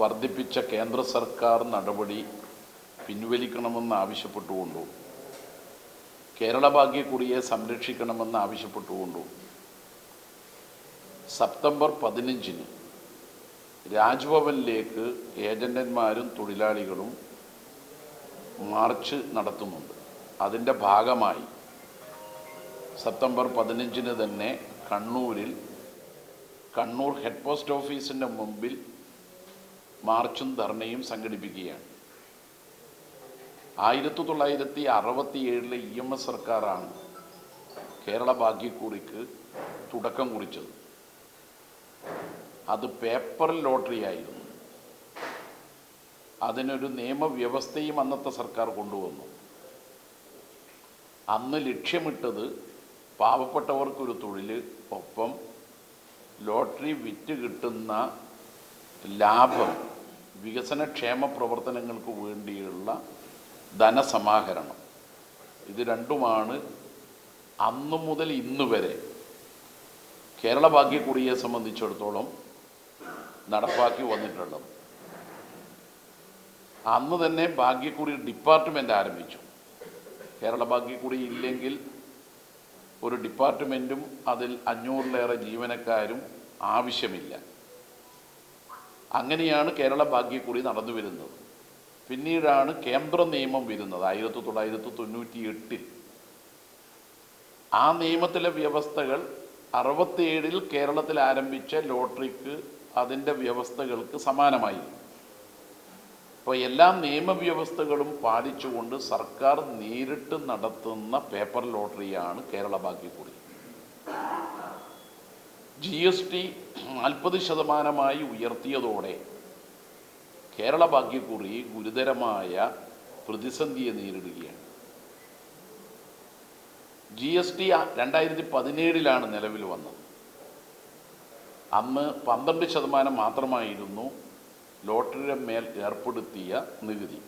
വർദ്ധിപ്പിച്ച കേന്ദ്ര സർക്കാർ നടപടി പിൻവലിക്കണമെന്ന് ആവശ്യപ്പെട്ടുകൊണ്ടും. കേരള ഭാഗ്യക്കുടിയെ സംരക്ഷിക്കണമെന്ന് ആവശ്യപ്പെട്ടുകൊണ്ടും. സെപ്റ്റംബർ പതിനഞ്ചിന് രാജ്ഭവനിലേക്ക് ഏജന്റന്മാരും തൊഴിലാളികളും മാർച്ച് നടത്തുന്നുണ്ട്. അതിന്റെ ഭാഗമായി സെപ്റ്റംബർ പതിനഞ്ചിന് തന്നെ കണ്ണൂരിൽ കണ്ണൂർ ഹെഡ് പോസ്റ്റ് ഓഫീസിന്റെ മുമ്പിൽ മാർച്ചും ധർണയും സംഘടിപ്പിക്കുകയാണ്. ആയിരത്തി തൊള്ളായിരത്തി അറുപത്തി ഏഴിലെ ഇ എം എസ് സർക്കാരാണ് കേരള ഭാഗ്യക്കൂടിക്ക് തുടക്കം കുറിച്ചത്. അത് പേപ്പർ ലോട്ടറി ആയിരുന്നു. അതിനൊരു നിയമവ്യവസ്ഥയും അന്നത്തെ സർക്കാർ കൊണ്ടുവന്നു. അന്ന് ലക്ഷ്യമിട്ടത് പാവപ്പെട്ടവർക്കൊരു തൊഴിൽ ഒപ്പം ലോട്ടറി വിറ്റ് കിട്ടുന്ന ലാഭം വികസനക്ഷേമ പ്രവർത്തനങ്ങൾക്ക് വേണ്ടിയുള്ള ധനസമാഹരണം. ഇത് രണ്ടുമാണ് അന്നു മുതൽ ഇന്ന് വരെ. കേരള ഭാഗ്യക്കുടിയെ സംബന്ധിച്ചിടത്തോളം നടപ്പാക്കി വന്നിട്ടുള്ളത്. അന്ന് തന്നെ ഭാഗ്യക്കുടി ഡിപ്പാർട്ട്മെന്റ് ആരംഭിച്ചു. കേരള ഭാഗ്യക്കുടി ഇല്ലെങ്കിൽ ഒരു ഡിപ്പാർട്ട്മെന്റും അതിൽ അഞ്ഞൂറിലേറെ ജീവനക്കാരും ആവശ്യമില്ല. അങ്ങനെയാണ് കേരള ഭാഗ്യക്കുറി നടന്നു വരുന്നത്. പിന്നീടാണ് കേന്ദ്ര നിയമം വരുന്നത് ആയിരത്തി തൊള്ളായിരത്തി തൊണ്ണൂറ്റി എട്ടിൽ ആ നിയമത്തിലെ വ്യവസ്ഥകൾ അറുപത്തിയേഴിൽ കേരളത്തിൽ ആരംഭിച്ച ലോട്ടറിക്ക് അതിന്റെ വ്യവസ്ഥകൾക്ക് സമാനമായി. അപ്പോൾ എല്ലാ നിയമവ്യവസ്ഥകളും പാലിച്ചുകൊണ്ട് സർക്കാർ നേരിട്ട് നടത്തുന്ന പേപ്പർ ലോട്ടറിയാണ് കേരള ഭാഗ്യക്കുടി ജി എസ് ടി നാൽപ്പത് ശതമാനമായി ഉയർത്തിയതോടെ കേരള ഭാഗ്യക്കുറി ഗുരുതരമായ പ്രതിസന്ധിയെ നേരിടുകയാണ്. ജി എസ് ടി രണ്ടായിരത്തി പതിനേഴിലാണ് നിലവിൽ വന്നത്. അന്ന് പന്ത്രണ്ട് ശതമാനം മാത്രമായിരുന്നു ലോട്ടറിയുടെ മേൽ ഏർപ്പെടുത്തിയ നികുതി.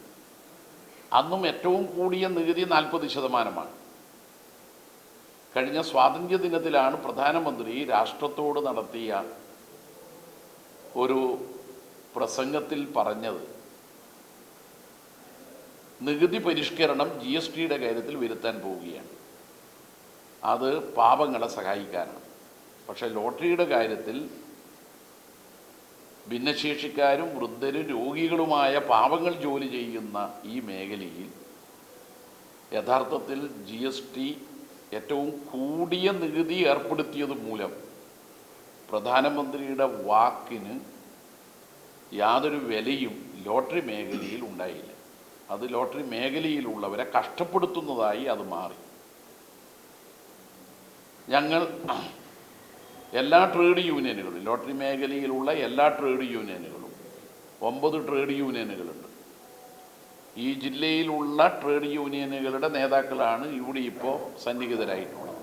അന്നും ഏറ്റവും കൂടിയ നികുതി നാൽപ്പത് ശതമാനമാണ്. കഴിഞ്ഞ സ്വാതന്ത്ര്യ ദിനത്തിലാണ് പ്രധാനമന്ത്രി രാഷ്ട്രത്തോട് നടത്തിയ ഒരു പ്രസംഗത്തിൽ പറഞ്ഞത്. നികുതി പരിഷ്കരണം ജി എസ് ടിയുടെ കാര്യത്തിൽ വരുത്താൻ പോവുകയാണ്. അത് പാപങ്ങളെ സഹായിക്കാനാണ്. പക്ഷേ ലോട്ടറിയുടെ കാര്യത്തിൽ ഭിന്നശേഷിക്കാരും വൃദ്ധരും രോഗികളുമായ പാപങ്ങൾ ജോലി ചെയ്യുന്ന ഈ മേഖലയിൽ യഥാർത്ഥത്തിൽ ജി എസ് ടി ഏറ്റവും കൂടിയ നികുതി ഏർപ്പെടുത്തിയത് മൂലം പ്രധാനമന്ത്രിയുടെ വാക്കിന് യാതൊരു വിലയും ലോട്ടറി മേഖലയിൽ ഉണ്ടായില്ല. അത് ലോട്ടറി മേഖലയിലുള്ളവരെ കഷ്ടപ്പെടുത്തുന്നതായി അത് മാറി. ഞങ്ങൾ എല്ലാ ട്രേഡ് യൂണിയനുകളും ലോട്ടറി മേഖലയിലുള്ള എല്ലാ ട്രേഡ് യൂണിയനുകളും ഒമ്പത് ട്രേഡ് യൂണിയനുകളുണ്ട് ഈ ജില്ലയിലുള്ള ട്രേഡ് യൂണിയനുകളുടെ നേതാക്കളാണ് ഇവിടെ ഇപ്പോൾ സന്നിഹിതരായിട്ടുള്ളത്.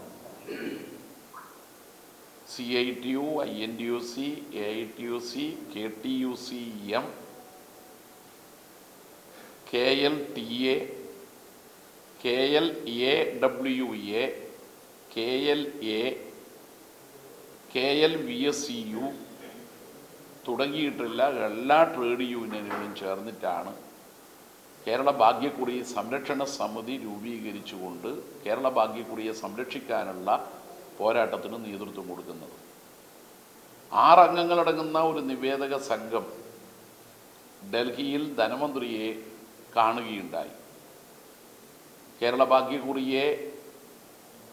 C I T U I N T U C A I T U C K T U C M K L T A K L A W A K L A K L V S C U തുടങ്ങിയിട്ടുള്ള എല്ലാ trade യൂണിയനുകളും ചേർന്നിട്ടാണ് കേരള ഭാഗ്യക്കുറി സംരക്ഷണ സമിതി രൂപീകരിച്ചുകൊണ്ട് കേരള ഭാഗ്യക്കുറിയെ സംരക്ഷിക്കാനുള്ള പോരാട്ടത്തിന് നേതൃത്വം കൊടുക്കുന്നത്. ആറംഗങ്ങളടങ്ങുന്ന ഒരു നിവേദക സംഘം ഡൽഹിയിൽ ധനമന്ത്രിയെ കാണുകയുണ്ടായി. കേരള ഭാഗ്യക്കുറിയെ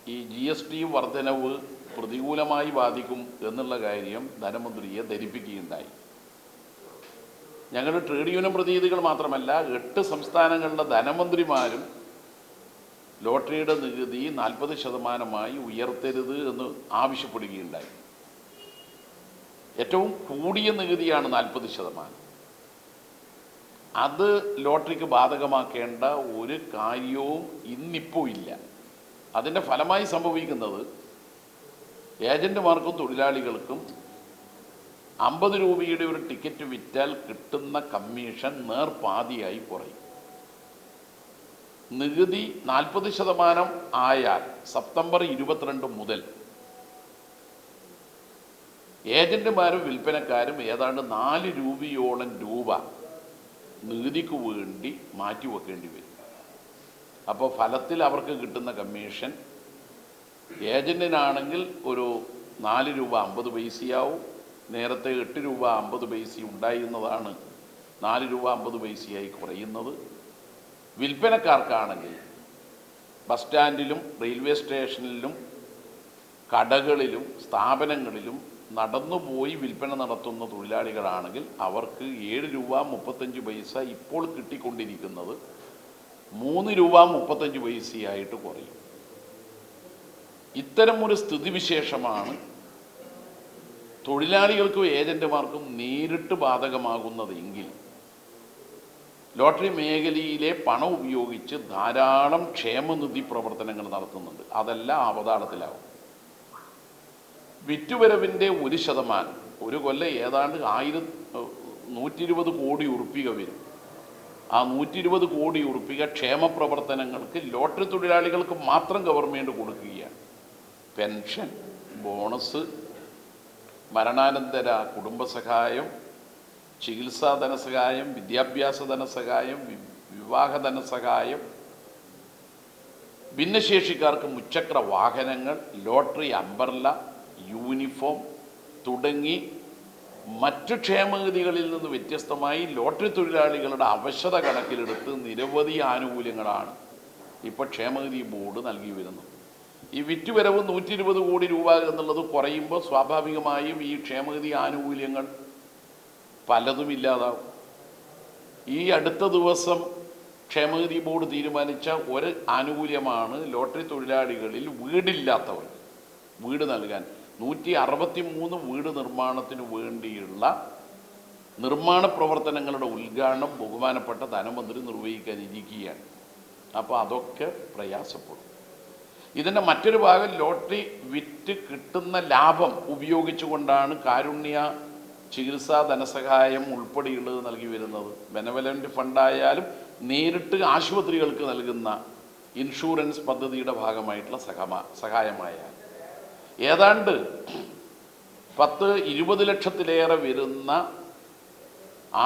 ഈ ജി എസ് ടി വർധനവ് പ്രതികൂലമായി ബാധിക്കും എന്നുള്ള കാര്യം ധനമന്ത്രിയെ ധരിപ്പിക്കുകയുണ്ടായി. ഞങ്ങളുടെ ട്രേഡ് യൂണിയൻ പ്രതിനിധികൾ മാത്രമല്ല എട്ട് സംസ്ഥാനങ്ങളിലെ ധനമന്ത്രിമാരും ലോട്ടറിയുടെ നികുതി നാൽപ്പത് ശതമാനമായി ഉയർത്തരുത് എന്ന് ആവശ്യപ്പെടുകയുണ്ടായി. ഏറ്റവും കൂടിയ നികുതിയാണ് നാൽപ്പത് ശതമാനം. അത് ലോട്ടറിക്ക് ബാധകമാക്കേണ്ട ഒരു കാര്യവും ഇന്നിപ്പോ ഇല്ല. അതിന്റെ ഫലമായി സംഭവിക്കുന്നത് ഏജന്റുമാർക്കും തൊഴിലാളികൾക്കും അമ്പത് രൂപയുടെ ഒരു ടിക്കറ്റ് വിറ്റാൽ കിട്ടുന്ന കമ്മീഷൻ നേർപാതിയായി കുറയും. നികുതി നാൽപ്പത് ശതമാനം ആയാൽ സെപ്റ്റംബർ ഇരുപത്തിരണ്ട് മുതൽ ഏജന്റുമാരും വിൽപ്പനക്കാരും ഏതാണ്ട് നാല് രൂപയോളം രൂപ നികുതിക്ക് വേണ്ടി മാറ്റിവെക്കേണ്ടി വരും. അപ്പോൾ ഫലത്തിൽ അവർക്ക് കിട്ടുന്ന കമ്മീഷൻ ഏജന്റിനാണെങ്കിൽ ഒരു നാല് രൂപ അമ്പത് പൈസയാവും. നേരത്തെ എട്ട് രൂപ അമ്പത് പൈസ ഉണ്ടായിരുന്നതാണ് നാല് രൂപ അമ്പത് പൈസയായി കുറയുന്നത്. വിൽപ്പനക്കാർക്കാണെങ്കിൽ ബസ് സ്റ്റാൻഡിലും റെയിൽവേ സ്റ്റേഷനിലും കടകളിലും സ്ഥാപനങ്ങളിലും നടന്നുപോയി വിൽപ്പന നടത്തുന്ന തൊഴിലാളികളാണെങ്കിൽ അവർക്ക് ഏഴ് രൂപ മുപ്പത്തഞ്ച് പൈസ ഇപ്പോൾ കിട്ടിക്കൊണ്ടിരിക്കുന്നത് മൂന്ന് രൂപ മുപ്പത്തഞ്ച് പൈസയായിട്ട് കുറയും. ഇത്തരം ഒരു സ്ഥിതിവിശേഷമാണ് തൊഴിലാളികൾക്കും ഏജന്റുമാർക്കും നേരിട്ട് ബാധകമാകുന്നതെങ്കിൽ ലോട്ടറി മേഖലയിലെ പണം ഉപയോഗിച്ച് ധാരാളം ക്ഷേമനിധി പ്രവർത്തനങ്ങൾ നടത്തുന്നുണ്ട്. അതെല്ലാം അവതാളത്തിലാവും. വിറ്റുവരവിന്റെ ഒരു ശതമാനം ഒരു കൊല്ലം ഏതാണ്ട് ആയിരം നൂറ്റി ഇരുപത് കോടി ഉറുപ്പിക വരും. ആ നൂറ്റി ഇരുപത് കോടി ഉറുപ്പിക ക്ഷേമ പ്രവർത്തനങ്ങൾക്ക് ലോട്ടറി തൊഴിലാളികൾക്ക് മാത്രം ഗവൺമെന്റ് കൊടുക്കുകയാണ്. പെൻഷൻ ബോണസ് മരണാനന്തര കുടുംബസഹായം ചികിത്സാ ധനസഹായം വിദ്യാഭ്യാസ ധനസഹായം വിവാഹ ധനസഹായം ഭിന്നശേഷിക്കാർക്ക് മുച്ചക്ര വാഹനങ്ങൾ ലോട്ടറി അമ്പർല യൂണിഫോം തുടങ്ങി മറ്റു ക്ഷേമഗതികളിൽ നിന്ന് വ്യത്യസ്തമായി ലോട്ടറി തൊഴിലാളികളുടെ അവശത കണക്കിലെടുത്ത് നിരവധി ആനുകൂല്യങ്ങളാണ് ഇപ്പോൾ ക്ഷേമഗതി ബോർഡ് നൽകി വരുന്നത്. ഈ വിറ്റുവരവ് നൂറ്റി ഇരുപത് കോടി രൂപ എന്നുള്ളത് കുറയുമ്പോൾ സ്വാഭാവികമായും ഈ ക്ഷേമഗതി ആനുകൂല്യങ്ങൾ പലതും ഇല്ലാതാവും. ഈ അടുത്ത ദിവസം ക്ഷേമഗതി ബോർഡ് തീരുമാനിച്ച ഒരു ആനുകൂല്യമാണ് ലോട്ടറി തൊഴിലാളികളിൽ വീടില്ലാത്തവർ വീട് നൽകാൻ. നൂറ്റി അറുപത്തി മൂന്ന് വീട് നിർമ്മാണത്തിന് വേണ്ടിയുള്ള നിർമ്മാണ പ്രവർത്തനങ്ങളുടെ ഉദ്ഘാടനം ബഹുമാനപ്പെട്ട ധനമന്ത്രി നിർവഹിക്കാനിരിക്കുകയാണ് അപ്പോൾ അതൊക്കെ പ്രയാസപ്പെടും. ഇതിന്റെ മറ്റൊരു ഭാഗം ലോട്ടറി വിറ്റ് കിട്ടുന്ന ലാഭം ഉപയോഗിച്ചുകൊണ്ടാണ് കാരുണ്യ ചികിത്സാ ധനസഹായം ഉൾപ്പെടെയുള്ളത് നൽകി വരുന്നത്. ബെനവലന്റ് ഫണ്ടായാലും നേരിട്ട് ആശുപത്രികൾക്ക് നൽകുന്ന ഇൻഷുറൻസ് പദ്ധതിയുടെ ഭാഗമായിട്ടുള്ള സഹമാ സഹായമായ ഏതാണ്ട് പത്ത് ഇരുപത് ലക്ഷത്തിലേറെ വരുന്ന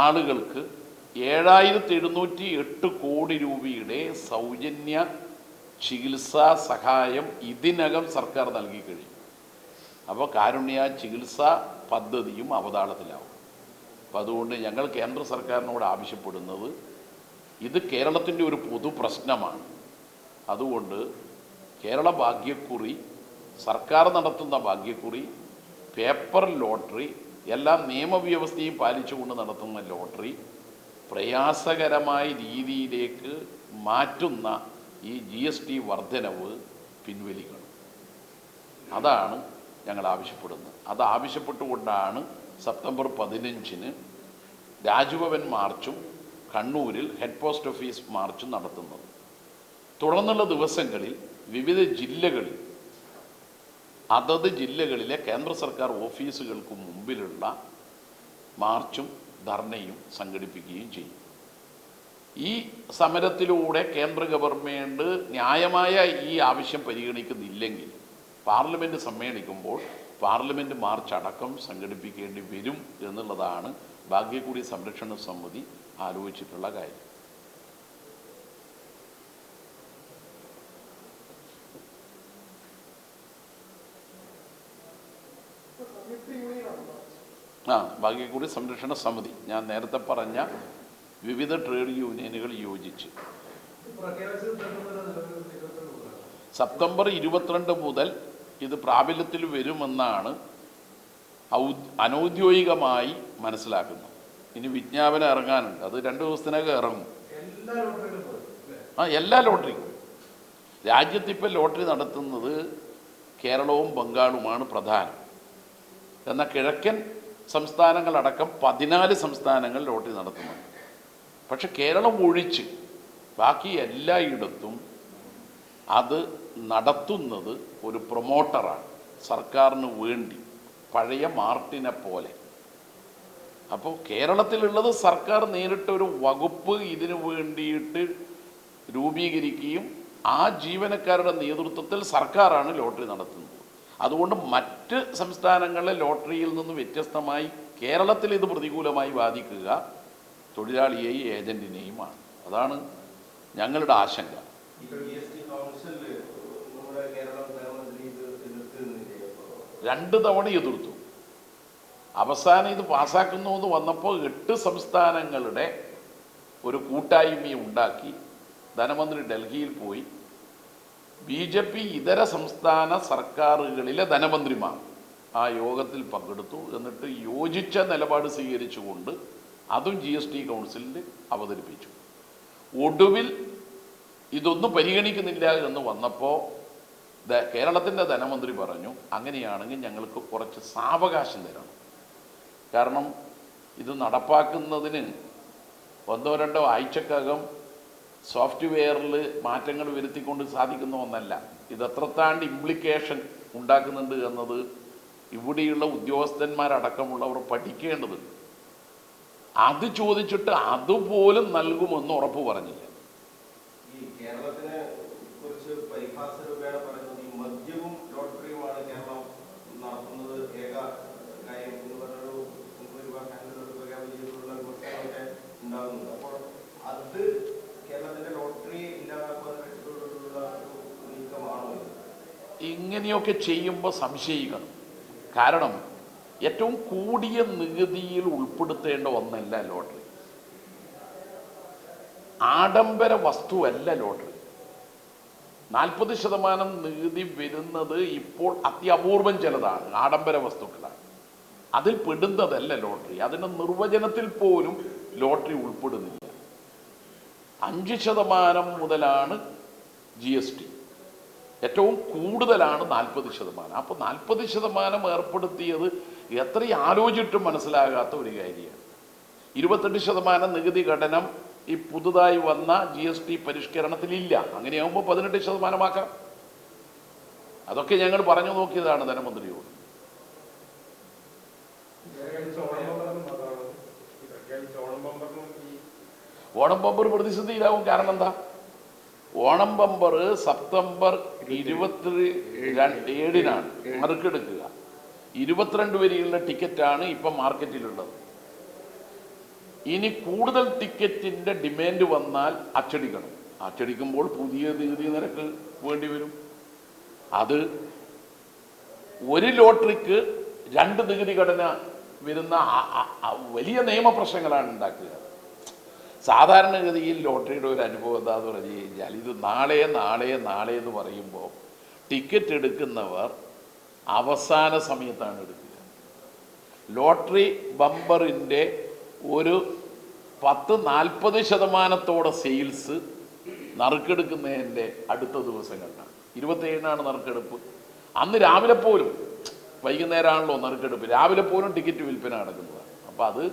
ആളുകൾക്ക് ഏഴായിരത്തി എഴുന്നൂറ്റി എട്ട് കോടി രൂപയുടെ സൗജന്യ ചികിത്സാ സഹായം ഇതിനകം സർക്കാർ നൽകി കഴിഞ്ഞു. അപ്പോൾ കാരുണ്യ ചികിത്സാ പദ്ധതിയും അവതാളത്തിലാവും. അപ്പം അതുകൊണ്ട് ഞങ്ങൾ കേന്ദ്ര സർക്കാരിനോട് ആവശ്യപ്പെടുന്നത് ഇത് കേരളത്തിന്റെ ഒരു പൊതു പ്രശ്നമാണ്. അതുകൊണ്ട് കേരള ഭാഗ്യക്കുറി സർക്കാർ നടത്തുന്ന ഭാഗ്യക്കുറി പേപ്പർ ലോട്ടറി എല്ലാ നിയമവ്യവസ്ഥയും പാലിച്ചുകൊണ്ട് നടത്തുന്ന ലോട്ടറി പ്രയാസകരമായ രീതിയിലേക്ക് മാറ്റുന്ന ഈ ജി എസ് ടി വർധനവ് പിൻവലിക്കണം. അതാണ് ഞങ്ങൾ ആവശ്യപ്പെടുന്നത്. അത് ആവശ്യപ്പെട്ടുകൊണ്ടാണ് സെപ്റ്റംബർ പതിനഞ്ചിന് രാജ്ഭവൻ മാർച്ചും കണ്ണൂരിൽ ഹെഡ് പോസ്റ്റ് ഓഫീസ് മാർച്ചും നടത്തുന്നത്. തുടർന്നുള്ള ദിവസങ്ങളിൽ വിവിധ ജില്ലകളിൽ അതത് ജില്ലകളിലെ കേന്ദ്ര സർക്കാർ ഓഫീസുകൾക്ക് മുമ്പിലുള്ള മാർച്ചും ധർണയും സംഘടിപ്പിക്കുകയും ചെയ്യും. ഈ സമരത്തിലൂടെ കേന്ദ്ര ഗവൺമെന്റ് ന്യായമായ ഈ ആവശ്യം പരിഗണിക്കുന്നില്ലെങ്കിൽ പാർലമെന്റ് സമ്മേളിക്കുമ്പോൾ പാർലമെന്റ് മാർച്ച് അടക്കം സംഘടിപ്പിക്കേണ്ടി വരും എന്നുള്ളതാണ് ഭാഗ്യക്കുടി സംരക്ഷണ സമിതി ആലോചിച്ചിട്ടുള്ള കാര്യം. ആ ഭാഗ്യക്കുടി സംരക്ഷണ സമിതി. ഞാൻ നേരത്തെ പറഞ്ഞ വിവിധ ട്രേഡ് യൂണിയനുകൾ യോജിച്ച്. സെപ്റ്റംബർ ഇരുപത്തിരണ്ട് മുതൽ ഇത് പ്രാബല്യത്തിൽ വരുമെന്നാണ് അനൗദ്യോഗികമായി മനസ്സിലാക്കുന്നത്. ഇനി വിജ്ഞാപനം ഇറങ്ങാനുണ്ട്. അത് രണ്ട് ദിവസത്തിനകം ഇറങ്ങും. ആ എല്ലാ ലോട്ടറിയും രാജ്യത്ത് ഇപ്പം ലോട്ടറി നടത്തുന്നത് കേരളവും ബംഗാളുമാണ് പ്രധാനം. എന്നാൽ കിഴക്കൻ സംസ്ഥാനങ്ങളടക്കം പതിനാല് സംസ്ഥാനങ്ങൾ ലോട്ടറി നടത്തുന്നുണ്ട്. പക്ഷെ കേരളം ഒഴിച്ച് ബാക്കി എല്ലായിടത്തും അത് നടത്തുന്നത് ഒരു പ്രൊമോട്ടറാണ്. സർക്കാരിന് വേണ്ടി. പഴയ മാർട്ടിനെ പോലെ. അപ്പോൾ കേരളത്തിലുള്ളത് സർക്കാർ നേരിട്ടൊരു വകുപ്പ് ഇതിനു വേണ്ടിയിട്ട് രൂപീകരിക്കുകയും ആ ജീവനക്കാരുടെ നേതൃത്വത്തിൽ സർക്കാരാണ് ലോട്ടറി നടത്തുന്നത്. അതുകൊണ്ട് മറ്റ് മറ്റ് സംസ്ഥാനങ്ങളിലെ ലോട്ടറിയിൽ നിന്ന് വ്യത്യസ്തമായി കേരളത്തിൽ ഇത് പ്രതികൂലമായി ബാധിക്കുക. തൊഴിലാളിയെയും ഏജന്റിനെയുമാണ്. അതാണ് ഞങ്ങളുടെ ആശങ്ക. രണ്ട് തവണ എതിർത്തു. അവസാനം ഇത് പാസ്സാക്കുന്നു എന്ന് വന്നപ്പോൾ എട്ട് സംസ്ഥാനങ്ങളുടെ ഒരു കൂട്ടായ്മ ഉണ്ടാക്കി. ധനമന്ത്രി ഡൽഹിയിൽ പോയി. ബി ജെ പി ഇതര സംസ്ഥാന സർക്കാരുകളിലെ ധനമന്ത്രിമാർ ആ യോഗത്തിൽ പങ്കെടുത്തു. എന്നിട്ട് യോജിച്ച നിലപാട് സ്വീകരിച്ചുകൊണ്ട് അതും ജി എസ് ടി കൗൺസിലിൽ അവതരിപ്പിച്ചു. ഒടുവിൽ ഇതൊന്നും പരിഗണിക്കുന്നില്ല എന്ന് വന്നപ്പോൾ കേരളത്തിന്റെ ധനമന്ത്രി പറഞ്ഞു അങ്ങനെയാണെങ്കിൽ ഞങ്ങൾക്ക് കുറച്ച് സാവകാശം തരണം. കാരണം ഇത് നടപ്പാക്കുന്നതിന് ഒന്നോ രണ്ടോ ആഴ്ചക്കകം സോഫ്റ്റ്വെയറിൽ മാറ്റങ്ങൾ വരുത്തിക്കൊണ്ട് സാധിക്കുന്ന ഒന്നല്ല. ഇത് എത്രത്താണ്ട് ഇംപ്ലിക്കേഷൻ ഉണ്ടാക്കുന്നുണ്ട് എന്നത് ഇവിടെയുള്ള ഉദ്യോഗസ്ഥന്മാരടക്കമുള്ളവർ പഠിക്കേണ്ടതുണ്ട്. അത് ചോദിച്ചിട്ട് അതുപോലും നൽകുമെന്ന് ഉറപ്പ് പറഞ്ഞില്ല. ഇങ്ങനെയൊക്കെ ചെയ്യുമ്പോൾ സംശയിക്കണം. കാരണം ഏറ്റവും കൂടിയ നികുതിയിൽ ഉൾപ്പെടുത്തേണ്ട ഒന്നല്ല ലോട്ടറി. ആഡംബര വസ്തുവല്ല ലോട്ടറി. നാൽപ്പത് ശതമാനം നികുതി വരുന്നത് ഇപ്പോൾ അത്യപൂർവം ചിലതാണ് ആഡംബര വസ്തുക്കളാണ്. അതിൽ പെടുന്നതല്ല ലോട്ടറി. അതിന്റെ നിർവചനത്തിൽ പോലും ലോട്ടറി ഉൾപ്പെടുന്നില്ല. അഞ്ച് ശതമാനം മുതലാണ് ജി എസ് ടി. ഏറ്റവും കൂടുതലാണ് നാൽപ്പത് ശതമാനം. അപ്പോൾ നാൽപ്പത് ശതമാനം ഏർപ്പെടുത്തിയത് എത്രയും ആലോചിച്ചിട്ടും മനസ്സിലാകാത്ത ഒരു കാര്യമാണ്. ഇരുപത്തെട്ട് ശതമാനം നികുതി ഘടനം ഈ പുതുതായി വന്ന ജി എസ് ടി പരിഷ്കരണത്തിലില്ല. അങ്ങനെയാകുമ്പോൾ പതിനെട്ട് ശതമാനമാക്കാം. അതൊക്കെ ഞങ്ങൾ പറഞ്ഞു നോക്കിയതാണ് ധനമന്ത്രിയോട്. ഓണം ബമ്പർ പ്രതിസന്ധിയിലാവും കാരണം എന്താ? ഓണം ബമ്പർ സെപ്റ്റംബർ ഇരുപത്തി ഏഴിനാണ്. നറുക്കെടുക്കുക ഇരുപത്തിരണ്ട് വരെയുള്ള ടിക്കറ്റാണ് ഇപ്പം മാർക്കറ്റിലുള്ളത്. ഇനി കൂടുതൽ ടിക്കറ്റിന്റെ ഡിമാൻഡ് വന്നാൽ അച്ചടിക്കണം. അച്ചടിക്കുമ്പോൾ പുതിയ നികുതി നിരക്ക് വേണ്ടി വരും. അത് ഒരു ലോട്ടറിക്ക് രണ്ട് നികുതി ഘടന വരുന്ന വലിയ നിയമപ്രശ്നങ്ങളാണ് ഉണ്ടാക്കുക. സാധാരണഗതിയിൽ ലോട്ടറിയുടെ ഒരു അനുഭവം എന്താന്ന് പറഞ്ഞു കഴിഞ്ഞാൽ ഇത് നാളെ നാളെ നാളെ എന്ന് പറയുമ്പോൾ ടിക്കറ്റ് എടുക്കുന്നവർ അവസാന സമയത്താണ് എടുക്കുക. ലോട്ടറി ബമ്പറിന്റെ ഒരു പത്ത് നാൽപ്പത് ശതമാനത്തോടെ സെയിൽസ് നറുക്കെടുക്കുന്നതിന്റെ അടുത്ത ദിവസങ്ങളിലാണ്. ഇരുപത്തേഴിനാണ് നറുക്കെടുപ്പ്. അന്ന് രാവിലെ പോലും വൈകുന്നേരമാണല്ലോ നറുക്കെടുപ്പ്. രാവിലെ പോലും ടിക്കറ്റ് വിൽപ്പന നടക്കുന്നതാണ്. അപ്പോൾ അത്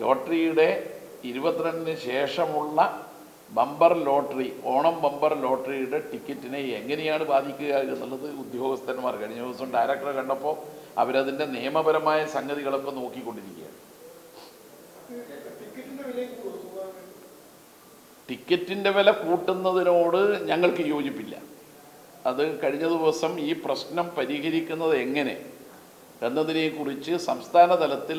ലോട്ടറിയുടെ ഇരുപത്തിരണ്ടിന് ശേഷമുള്ള ബമ്പർ ലോട്ടറി ഓണം ബമ്പർ ലോട്ടറിയുടെ ടിക്കറ്റിനെ എങ്ങനെയാണ് ബാധിക്കുക എന്നുള്ളത് ഉദ്യോഗസ്ഥന്മാർ കഴിഞ്ഞ ദിവസം ഡയറക്ടറെ കണ്ടപ്പോൾ അവരതിന്റെ നിയമപരമായ സംഗതികളൊക്കെ നോക്കിക്കൊണ്ടിരിക്കുകയാണ്. ടിക്കറ്റിന്റെ വില കൂട്ടുന്നതിനോട് ഞങ്ങൾക്ക് യോജിപ്പില്ല. അത് കഴിഞ്ഞ ദിവസം ഈ പ്രശ്നം പരിഹരിക്കുന്നത് എങ്ങനെ എന്നതിനെക്കുറിച്ച് സംസ്ഥാന തലത്തിൽ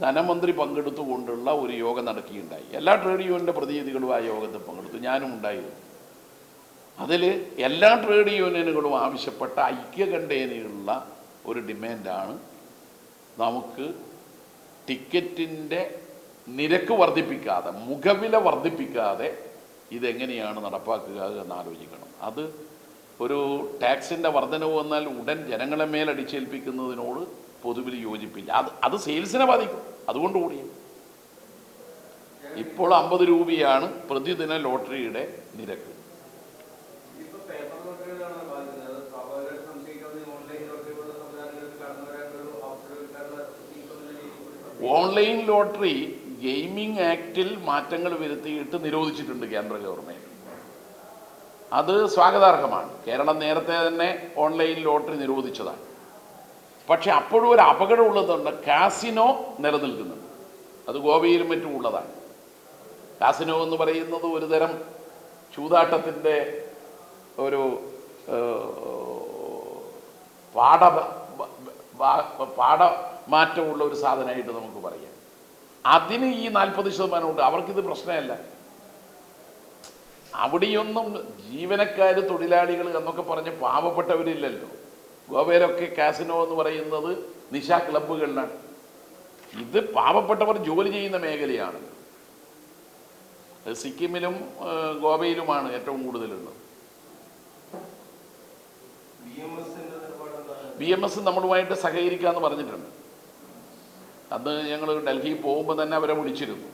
ധനമന്ത്രി പങ്കെടുത്തുകൊണ്ടുള്ള ഒരു യോഗം നടക്കുകയുണ്ടായി. എല്ലാ ട്രേഡ് യൂണിയന്റെ പ്രതിനിധികളും ആ യോഗത്തിൽ പങ്കെടുത്തു. ഞാനും ഉണ്ടായിരുന്നു. അതിൽ എല്ലാ ട്രേഡ് യൂണിയനുകളും ആവശ്യപ്പെട്ട ഐക്യകണ്ഠേനയുള്ള ഒരു ഡിമാൻഡാണ് നമുക്ക് ടിക്കറ്റിന്റെ നിരക്ക് വർദ്ധിപ്പിക്കാതെ മുഖവില വർദ്ധിപ്പിക്കാതെ ഇതെങ്ങനെയാണ് നടപ്പാക്കുക എന്ന് ആലോചിക്കണം. അത് ഒരു ടാക്സിന്റെ വർധനവ് വന്നാൽ ഉടൻ ജനങ്ങളെ മേൽ അടിച്ചേൽപ്പിക്കുന്നതിനോട് പൊതുവിൽ യോജിപ്പില്ല. അത് അത് സെയിൽസിനെ ബാധിക്കും. അതുകൊണ്ട് കൂടിയാണ് ഇപ്പോൾ അമ്പത് രൂപയാണ് പ്രതിദിന ലോട്ടറിയുടെ നിരക്ക്. ലോട്ടറി. ഓൺലൈൻ ലോട്ടറി ഗെയിമിംഗ് ആക്ടിൽ മാറ്റങ്ങൾ വരുത്തിയിട്ട് നിരോധിച്ചിട്ടുണ്ട് കേന്ദ്ര ഗവൺമെന്റ്. അത് സ്വാഗതാർഹമാണ്. കേരളം നേരത്തെ തന്നെ ഓൺലൈൻ ലോട്ടറി നിരോധിച്ചതാണ്. പക്ഷെ അപ്പോഴും ഒരു അപകടം ഉള്ളതുണ്ട് കാസിനോ നിലനിൽക്കുന്നുണ്ട്. അത് ഗോവയിലും മറ്റും ഉള്ളതാണ്. കാസിനോ എന്ന് പറയുന്നത് ഒരു തരം ചൂതാട്ടത്തിന്റെ ഒരു പാഠ മാറ്റമുള്ള പാഠമാറ്റമുള്ള ഒരു സാധനമായിട്ട് നമുക്ക് പറയാം. അതിന് ഈ നാൽപ്പത് ശതമാനം ഉണ്ട്. അവർക്കിത് പ്രശ്നമല്ല. അവിടെയൊന്നും ജീവനക്കാർ തൊഴിലാളികൾ എന്നൊക്കെ പറഞ്ഞ് പാവപ്പെട്ടവരില്ലല്ലോ. ഗോവയിലൊക്കെ കാസിനോ എന്ന് പറയുന്നത് നിശാ ക്ലബുകളിലാണ് ഇത് പാവപ്പെട്ടവർ ജോലി ചെയ്യുന്ന മേഖലയാണ്. സിക്കിമിലും ഗോവയിലുമാണ് ഏറ്റവും കൂടുതലുള്ളത്. ബി എം എസ് നമ്മളുമായിട്ട് സഹകരിക്കാന്ന് പറഞ്ഞിട്ടുണ്ട്. അന്ന് ഞങ്ങൾ ഡൽഹി പോകുമ്പോൾ തന്നെ അവരെ വിളിച്ചിരുന്നു.